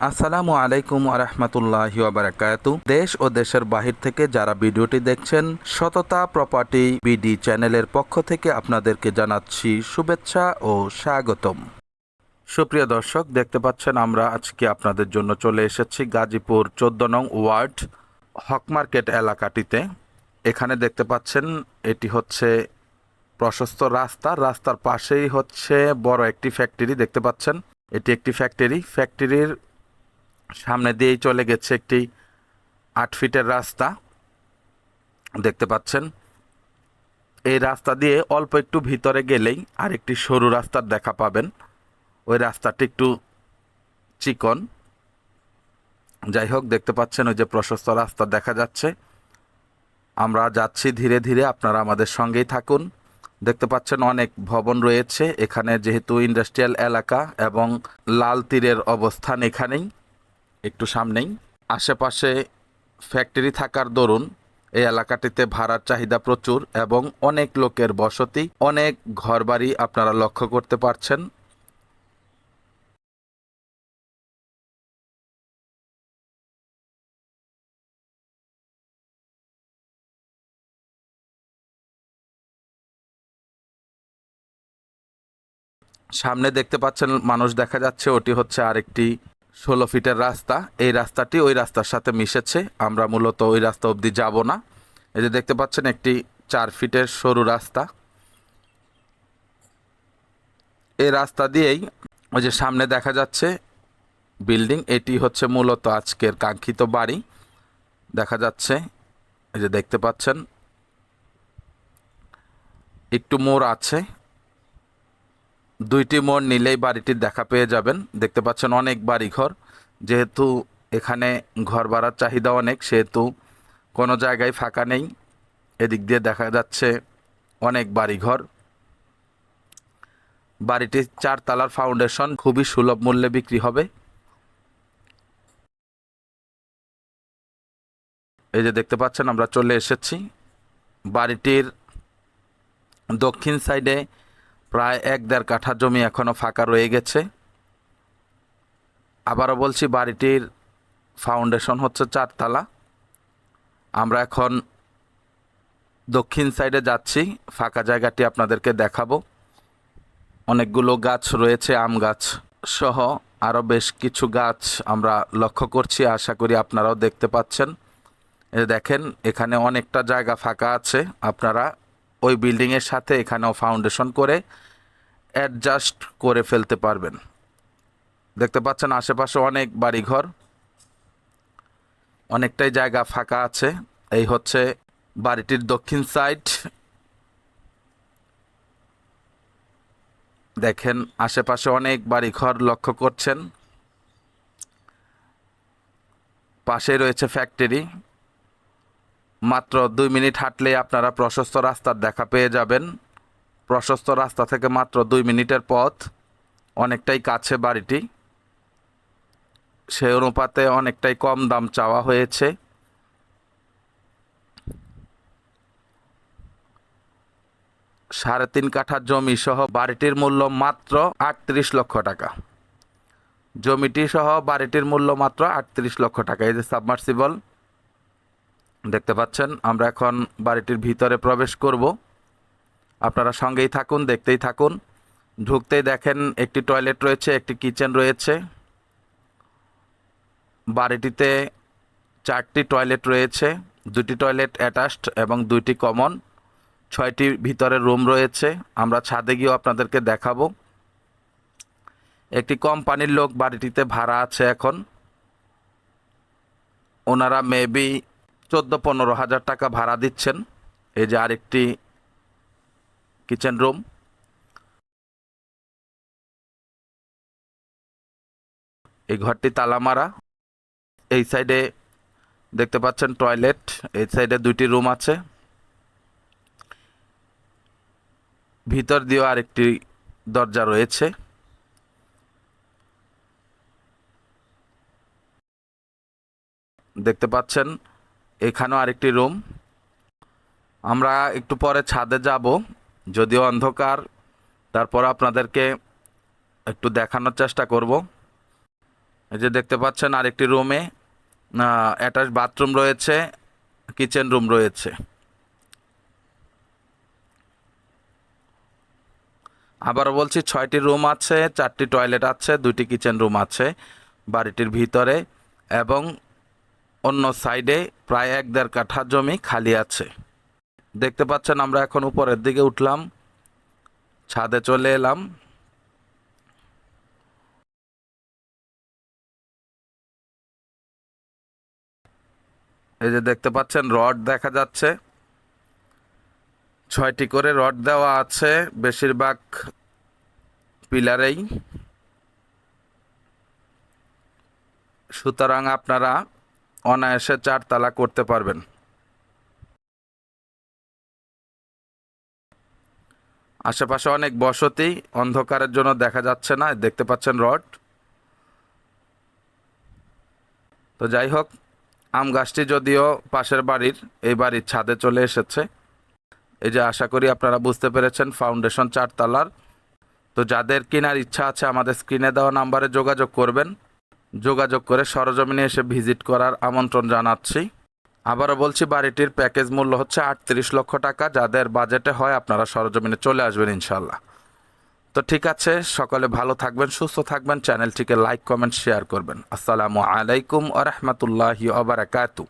আসসালামু আলাইকুম আরহামতুল্লাহি বারাকাতু। দেশ ও দেশের বাহির থেকে যারা ভিডিওটি দেখছেন, সততা প্রপার্টি বিডি চ্যানেলের পক্ষ থেকে আপনাদেরকে জানাচ্ছি শুভেচ্ছা ও স্বাগতম। সুপ্রিয় দর্শক, দেখতে পাচ্ছেন আমরা আজকে আপনাদের জন্য চলে এসেছি গাজীপুর চোদ্দ নং ওয়ার্ড, হক মার্কেট এলাকাটিতে। এখানে দেখতে পাচ্ছেন এটি হচ্ছে প্রশস্ত রাস্তা। রাস্তার পাশেই হচ্ছে বড় একটি ফ্যাক্টরি দেখতে পাচ্ছেন। এটি একটি ফ্যাক্টরি ফ্যাক্টরির সামনে দিয়েই চলে গেছে একটি আট ফিটের রাস্তা। দেখতে পাচ্ছেন, এই রাস্তা দিয়ে অল্প একটু ভিতরে গেলেই আর একটি সরু রাস্তার দেখা পাবেন। ওই রাস্তাটি একটু চিকন। যাই হোক, দেখতে পাচ্ছেন ওই যে প্রশস্ত রাস্তা দেখা যাচ্ছে। আমরা যাচ্ছি ধীরে ধীরে, আপনারা আমাদের সঙ্গেই থাকুন। দেখতে পাচ্ছেন অনেক ভবন রয়েছে, এখানে যেহেতু ইন্ডাস্ট্রিয়াল এলাকা এবং লাল তীরের অবস্থান এখানেই। একটু সামনেই। আশেপাশে ফ্যাক্টরি থাকার দরুন এই এলাকাটিতে ভাড়ার চাহিদা প্রচুর এবং অনেক লোকের বসতি, অনেক ঘরবাড়ি আপনারা লক্ষ্য করতে পারছেন। সামনে দেখতে পাচ্ছেন, মানুষ দেখা যাচ্ছে, ওটি হচ্ছে আরেকটি ষোলো ফিটের রাস্তা, এই রাস্তাটি ওই রাস্তার সাথে মিশেছে। আমরা মূলত ওই রাস্তা অবধি যাব না। এই যে দেখতে পাচ্ছেন, একটি চার ফিটের সরু রাস্তা। এই রাস্তা দিয়েই ওই যে সামনে দেখা যাচ্ছে বিল্ডিং, এটি হচ্ছে মূলত আজকের কাঙ্ক্ষিত বাড়ি। দেখা যাচ্ছে, এই যে দেখতে পাচ্ছেন, একটু মোড় আছে। দুইটি মোড় নিলেই বাড়িটির দেখা পেয়ে যাবেন। দেখতে পাচ্ছেন অনেক বাড়িঘর। যেহেতু এখানে ঘর ভাড়ার চাহিদা অনেক, সেহেতু কোনো জায়গায় ফাঁকা নেই। এদিক দিয়ে দেখা যাচ্ছে অনেক বাড়িঘর। বাড়িটির চারতলার ফাউন্ডেশন, খুবই সুলভ মূল্যে বিক্রি হবে। এই যে দেখতে পাচ্ছেন, আমরা চলে এসেছি। বাড়িটির দক্ষিণ সাইডে প্রায় এক দেড় কাঠা জমি এখনও ফাঁকা রয়ে গেছে। আবারও বলছি, বাড়িটির ফাউন্ডেশন হচ্ছে চারতলা। আমরা এখন দক্ষিণ সাইডে যাচ্ছি, ফাঁকা জায়গাটি আপনাদেরকে দেখাবো। অনেকগুলো গাছ রয়েছে, আম গাছ সহ আরও বেশ কিছু গাছ আমরা লক্ষ্য করছি, আশা করি আপনারাও দেখতে পাচ্ছেন। দেখেন, এখানে অনেকটা জায়গা ফাঁকা আছে, আপনারা ওই বিল্ডিংয়ের সাথে এখানেও ফাউন্ডেশন করে অ্যাডজাস্ট করে ফেলতে পারবেন। দেখতে পাচ্ছেন আশেপাশে অনেক বাড়িঘর। অনেকটাই জায়গা ফাঁকা আছে। এই হচ্ছে বাড়িটির দক্ষিণ সাইড দেখেন আশেপাশে অনেক বাড়িঘর লক্ষ্য করছেন। পাশে রয়েছে ফ্যাক্টরি মাত্র দুই মিনিট হাঁটলে আপনারা প্রশস্ত রাস্তার দেখা পেয়ে যাবেন। প্রশস্ত রাস্তা থেকে মাত্র দুই মিনিটের পথ, অনেকটাই কাছে বাড়িটি। সে অনুপাতে অনেকটাই কম দাম চাওয়া হয়েছে। সাড়ে তিন কাঠা জমি সহ বাড়িটির মূল্য মাত্র আটত্রিশ লক্ষ টাকা। জমিটি সহ বাড়িটির মূল্য মাত্র আটত্রিশ লক্ষ টাকা। এই যে সাবমার্সিবল দেখতে পাচ্ছেন, আমরা এখন বাড়িটির ভিতরে প্রবেশ করব। আপনারা সঙ্গেই থাকুন, দেখতেই থাকুন। ঢুকতেই দেখেন একটি টয়লেট রয়েছে, একটি কিচেন রয়েছে। বাড়িটিতে চারটি টয়লেট রয়েছে, দুটি টয়লেট অ্যাটাচড এবং দুইটি কমন, ছয়টি ভিতরে রুম রয়েছে। আমরা ছাদে গিয়েও আপনাদেরকে দেখাবো। একটি কোম্পানির লোক বাড়িটিতে ভাড়া আছে এখন। ওনারা মেবি চোদ্দ পনেরো হাজার টাকা ভাড়া দিচ্ছেন। এই যে আরেকটি কিচেন রুম। এই ঘরটি তালা মারা এই সাইডে দেখতে পাচ্ছেন টয়লেট। এই সাইডে দুইটি রুম আছে। ভিতর দিয়েও আরেকটি দরজা রয়েছে। দেখতে পাচ্ছেন এখানেও আরেকটি রুম। আমরা একটু পরে ছাদে যাব, যদিও অন্ধকার। তারপর আপনাদেরকে একটু দেখানোর চেষ্টা করব। এই যে দেখতে পাচ্ছেন আরেকটি রুমে অ্যাটাচ বাথরুম রয়েছে, কিচেন রুম রয়েছে। আবারও বলছি, ছয়টি রুম আছে, চারটি টয়লেট আছে দুটি কিচেন রুম আছে বাড়িটির ভিতরে এবং অন্য সাইডে প্রায় এক দেড় কাঠা জমি খালি আছে। দেখতে পাচ্ছেন আমরা এখন উপরের দিকে উঠলাম। ছাদে চলে এলাম। এই যে দেখতে পাচ্ছেন, রড দেখা যাচ্ছে। ছয়টি করে রড দেওয়া আছে, বেশিরভাগ পিলারেই। সুতরাং আপনারা অনায়াসে চার তালা করতে পারবেন। আশেপাশে অনেক বসতি, অন্ধকারের জন্য দেখা যাচ্ছে না, দেখতে পাচ্ছেন রড। তো যাই হোক, আম গাছটি যদিও পাশের বাড়ির, এই বাড়ির ছাদে চলে এসেছে। এই যে আশা করি আপনারা বুঝতে পেরেছেন, ফাউন্ডেশন চারতলার। তো যাদের কেনার ইচ্ছা আছে, আমাদের স্ক্রিনে দেওয়া নাম্বারে যোগাযোগ করবেন। যোগাযোগ করে সরজমিনে এসে ভিজিট করার আমন্ত্রণ জানাচ্ছি। আবারও বলছি, বাড়িটির প্যাকেজ মূল্য হচ্ছে আটত্রিশ লক্ষ টাকা। যাদের বাজেটে হয় আপনারা সরজমিনে চলে আসবেন ইনশাল্লাহ তো ঠিক আছে, সকলে ভালো থাকবেন, সুস্থ থাকবেন। চ্যানেলটিকে লাইক, কমেন্ট, শেয়ার করবেন। আসসালামু আলাইকুম আ রহমতুল্লাহি আবরাকাতু